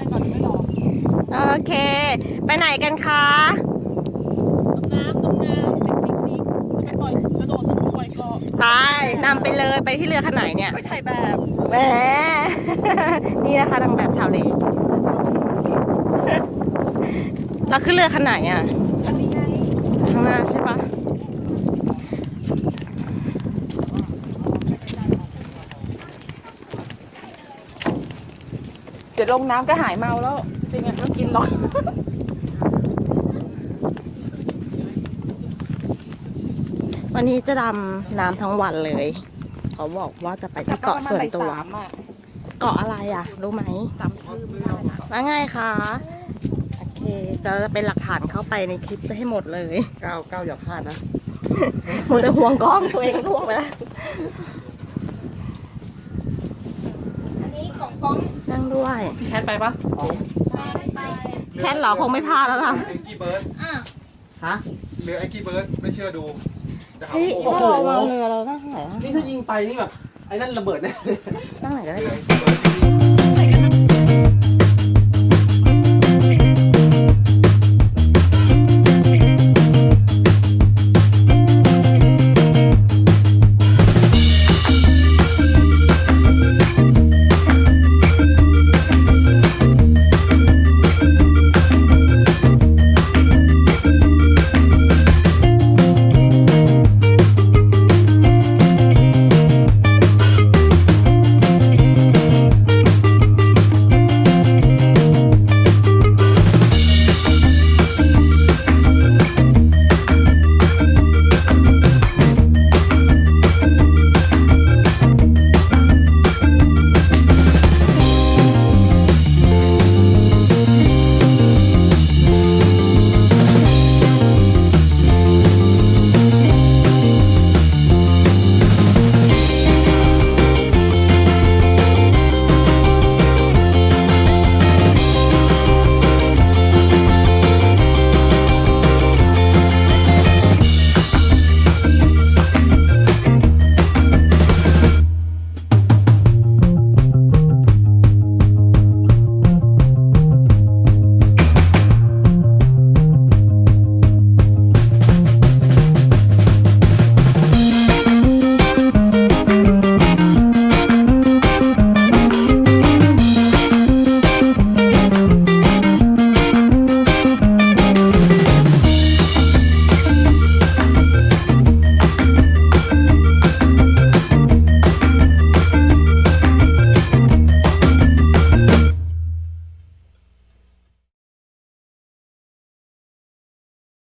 ม่ก่อนไม่รอโอเค ไปไหนกันคะน้ำตรงน้ำเป็นปิกนิกปล่อยกระโดดสปล่อยเกาะไปนำไปเลยไปที่เรือขนาดเนี่ยไปถ่ายแบบแหม นี่นะคะนางแบบชาวเลเราขึ้นเรือขนาดอะ อันนี้ไง ข้างหน้าใช่ปะ เดี๋ยวลงน้ำก็หายเมาแล้ว จริงอะต้องกินหรอกวันนี้จะดำน้ำทั้งวันเลย เขาบอกว่าจะไปที่เกาะส่วนตัว เกาะอะไรอะ รู้ไหมจำชื่อไม่ได้นะว่าไงคะ โอเคเราจะเป็นหลักฐานเข้าไปในคลิปให้หมดเลยก้าวก้าวอย่าพลาดนะมัวจะห่วงกล้องตัวเองล่วงไปแล้วนั่ง ด้วย แคทไปปะแค่เหรอคงไม่พลาดแล้วล่ะ แองกี้เบิร์ดฮะเรือแองกี้เบิร์ดไม่เชื่อดูจะหาเฮ้ยโอ้โหถ้าเราวางเรือเรานั่งไหนวะนี่ถ้ายิงไปนี่แบบไอ้นั่นระเบิดแน่ นั่งไหนก็ได้เรือแองกี้เบิร์ด